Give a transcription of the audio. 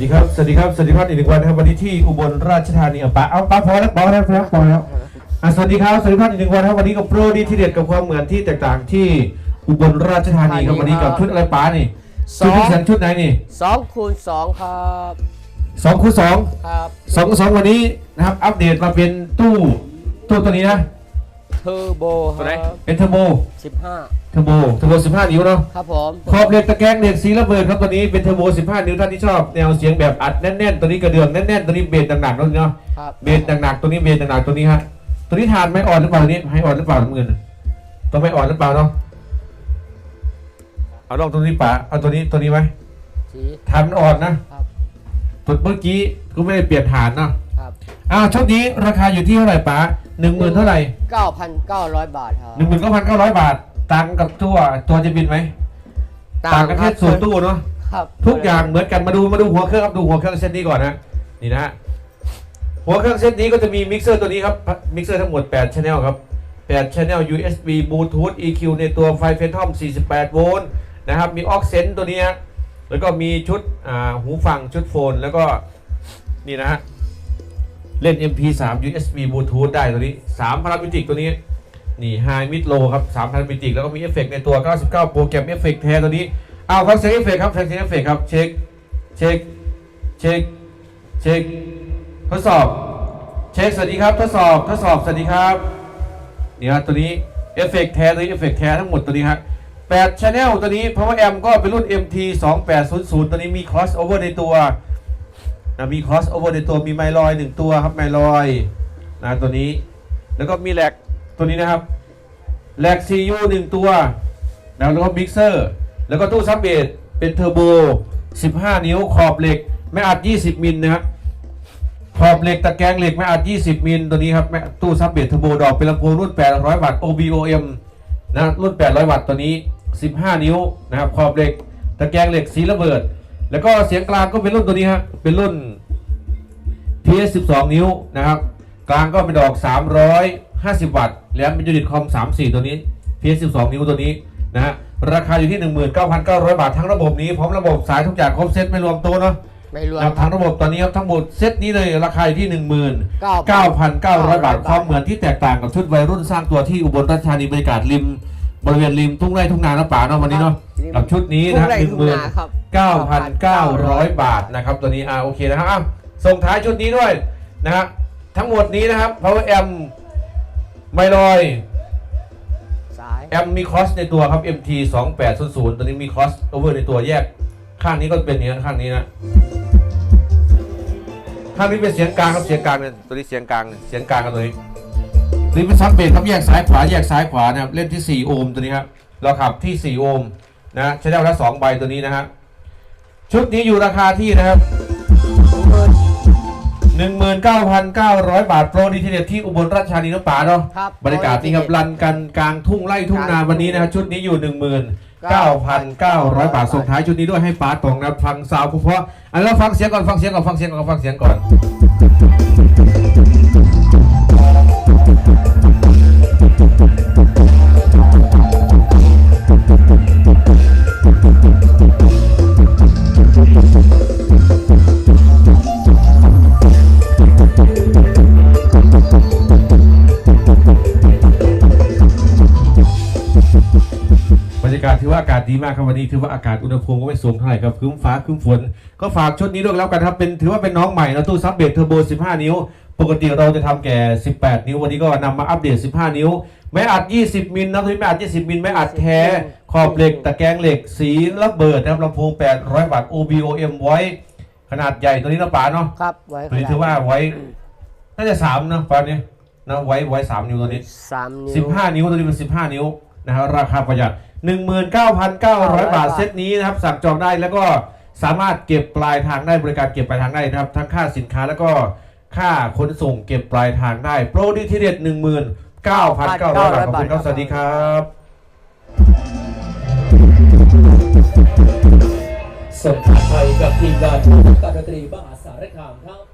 วัสดีครับ สวัสดีครับอีกหนึ่งวันนะครับวันนี้ที่อุบลราชธานีเอาปะเอาปะพอแล้วพอแล้วพอแล้วพอแล้วอะสวัสดีครับ สวัสดีครับอีกหนึ่งวันครับวันนี้กับโปรดีที่เด็ดกับความเหมือนที่แตกต่างที่อุบลราชธานีครับวันนี้กับชุดอะไรป้านี่สชุอดงที่แสงชุดไหนนี่สองคูณสองครับสองคูณสองครับสองคูณสองวันนี้นะครับอัปเดตมาเป็นตู้ตู้ตัวนี้นะเทอร์โบครับเป็นเทอร์โบสิบห้า เทอร์โบเทอร์โบ 15 นิ้วเนาะครับผมขอบเหล็กตะแกรงเหล็กสีระเบิดครับตัวนี้เป็นเทอร์โบ 15 นิ้วท่านที่ชอบแนวเสียงแบบอัดแน่นๆตัวนี้กระเดื่องแน่นๆตัวนี้เบสหนักๆตัวนี้เนาะครับเบสหนักๆตัวนี้เบสหนักๆตัวนี้ฮะตัวนี้ทานไม่อ่อนหรือเปล่าตัวนี้ให้อ่อนหรือเปล่าน้ำเงินตัวไม่อ่อนหรือเปล่าเนาะเอาลองตัวนี้ป่าเอาตัวนี้ตัวนี้ไหมสีทานมันอ่อนนะครับตัวเมื่อกี้ก็ไม่ได้เปลี่ยนฐานเนาะครับอ้าวชุดนี้ราคาอยู่ที่เท่าไหร่ป๋าหนึ่งหมื่นเท่าไหร่เก้าพันเก้าร้อยบาทครับหนึ่งหมื่นเก้าพันเก้าร้อยบาท ต่างกับตัวตัวจะบินไหมต่างกันแค่ส่วนตู้เนาะครับทุกอย่างเหมือนกันมาดูมาดูหัวเครื่องครับดูหัวเครื่องเส้นนี้ก่อนนะนี่นะฮะหัวเครื่องเส้นนี้ก็จะมีมิกเซอร์ตัวนี้ครับมิกเซอร์ทั้งหมด8 channel ครับ8 channel USB Bluetooth EQ ในตัวไฟ Phantom 48 โวลต์นะครับมีออกเซนตัวนี้ฮะแล้วก็มีชุดอ่าหูฟังชุดโฟน แล้วก็นี่นะฮะเล่น MP3 USB Bluetooth ได้ตัวนี้3พารามิติกตัวนี้ นี่ High Mid Low ครับ3พารามิติกแล้วก็มีเอฟเฟกต์ในตัว 99 โปรแกรมเอฟเฟกต์แท้ตัวนี้เอาฟังเสียงเอฟเฟกต์ครับฟังเสียงเอฟเฟกต์ครับเช็คเช็คเช็คเช็คทดสอบเช็คสวัสดีครับทดสอบทดสอบสวัสดีครับนี่ครับตัวนี้เอฟเฟกต์แท้ตัวนี้เอฟเฟกต์แท้ทั้งหมดตัวนี้ครับ8 Channel ตัวนี้ Power Amp ก็เป็นรุ่น MT 2800ตัวนี้มี cross over ในตัวนะมี cross over ในตัวมีไมลอยหนึ่งตัวครับไมลอยนะตัวนี้ แล้วก็มีแหลก ตัวนี้นะครับแลก CU หนึ่งตัวนะแล้วก็มิกเซอร์ แล้วก็ตู้ซับเบสเป็นเทอร์โบ 15 นิ้วขอบเหล็กไม่อัด 20 มิลนะครับขอบเหล็กตะแกรงเหล็กไม่อัด 20 มิลตัวนี้ครับแม่ตู้ซับเบสเทอร์โบดอกเป็นลำโพงรุ่น 800 วัตต์ OBOM นะรุ่น 800 วัตต์ตัวนี้ 15 นิ้วนะครับขอบเหล็กตะแกรงเหล็กสีระเบิด แล้วก็เสียงกลางก็เป็นรุ่นตัวนี้ฮะเป็นรุ่น PS 12 นิ้วนะครับกลางก็เป็นดอก 350 วัตต์ แล้วเป็นยูนิตคอม 34 ตัวนี้ PS 12 นิ้วตัวนี้นะฮะราคาอยู่ที่ 19,900 บาททั้งระบบนี้พร้อมระบบสายทุกอย่างครบเซ็ตไม่รวมตัวเนาะไม่รวมนะครับทั้งระบบตอนนี้ครับทั้งหมดเซตนี้เลยราคาอยู่ที่19,900 19,900 บาทความเหมือนที่แตกต่างกับชุดวัยรุ่นสร้างตัวที่อุบลราชธานีบรรยากาศริม บริเวณริมทุ่งไร่ทุ่งนาเนาะป่าเนาะวันนี้เนาะครับกับชุดนี้นะฮะทุ่งไร่หนึ่งทุ่หงมื่นนาครับ9,900บาทนะครับตัวนี้อ่าโอเคนะครับอ้าวส่งท้ายชุดนี้ด้วยนะฮะทั้งหมดนี้นะครับ power amp ไมลอย สาย แอมมีคอสในตัวครับ MT 2800ตัวนี้มีคอสโอเวอร์ในตัวแยก ข้างนี้ก็เป็นอย่างนี้ข้างนี้นะ ข้างนี้เป็นเสียงกลางครับเสียงกลางเนี่ยตัวนี้เสียงกลางเสียงกลางกันตัวนี้ตัวนี้เป็นซับเบสครับแยกซ้ายขวาแยกซ้ายขวานะครับเล่นที่ 4 โอห์มตัวนี้ครับเราขับที่ 4 โอห์มนะใช้ได้ละสองใบตัวนี้นะฮะชุดนี้อยู่ราคาที่นะครับ 19,900 บาทโปรดีทีเด็ดที่อุบลราชธานีน้ำป่าเนาะครับบรรยากาศนี่ครับรันกันกลางทุ่งไร่ทุ่งนาวันนี้นะครับชุดนี้อยู่ 19,900 บาทส่งท้ายชุดนี้ด้วยให้ป้าตองนะฟังซาวด์เพราะๆอันแล้วฟังเสียงก่อนฟังเสียงก่อนฟังเสียงก่อนฟังเสียงก่อนบรากาศถือว่าอากาศดีมากครับวันนี้ถือว่าอากาศอุณหภูมิก็ไม่สูงเท่าไหร่ครับครึ้มฟ้าครึ้มฝน ก็ฝากชุดนี้ด้วยแล้วกันครับเป็นถือว่าเป็นน้องใหม่นะตู้ซับเบสเทอร์โบ 15 นิ้ว ปกติเราจะทำแก่ 18 นิ้ว วันนี้ก็นำมาอัปเดต 15 นิ้วไม่อัด 20 มิลนะตัวนี้ไม่อัด 20 มิลไม่อัดแท้ขอบเหล็กตะแกรงเหล็กสีระเบิดนะครับลำโพง 800 วัตต์ OBOM ไว้ขนาดใหญ่ตัวนี้นะป๋าเนาะครับไว้ตัวนี้ถือว่าไว้น่าจะ3นะป๋าเนี่ยนะไว้ไว้3นิ้วตัวนี้สามนิ้ว15นิ้วตัวนี้เป็น15นิ้วนะครับราคาประหยัด 19,900 บาทเซตนี้นะครับสั่งจองได้แล้วก็สามารถเก็บปลายทางได้บริการเก็บปลายทางได้นะครับ ทั้งค่าสินค้าแล้วก็ค่าขนส่งเก็บปลายทางได้ โปรดีทีเด็ด19,900 บาทขอบคุณครับสวัสดีครับส่งท้ายไปกับทีมงานผู้การดนตรีมหาสารคามครับ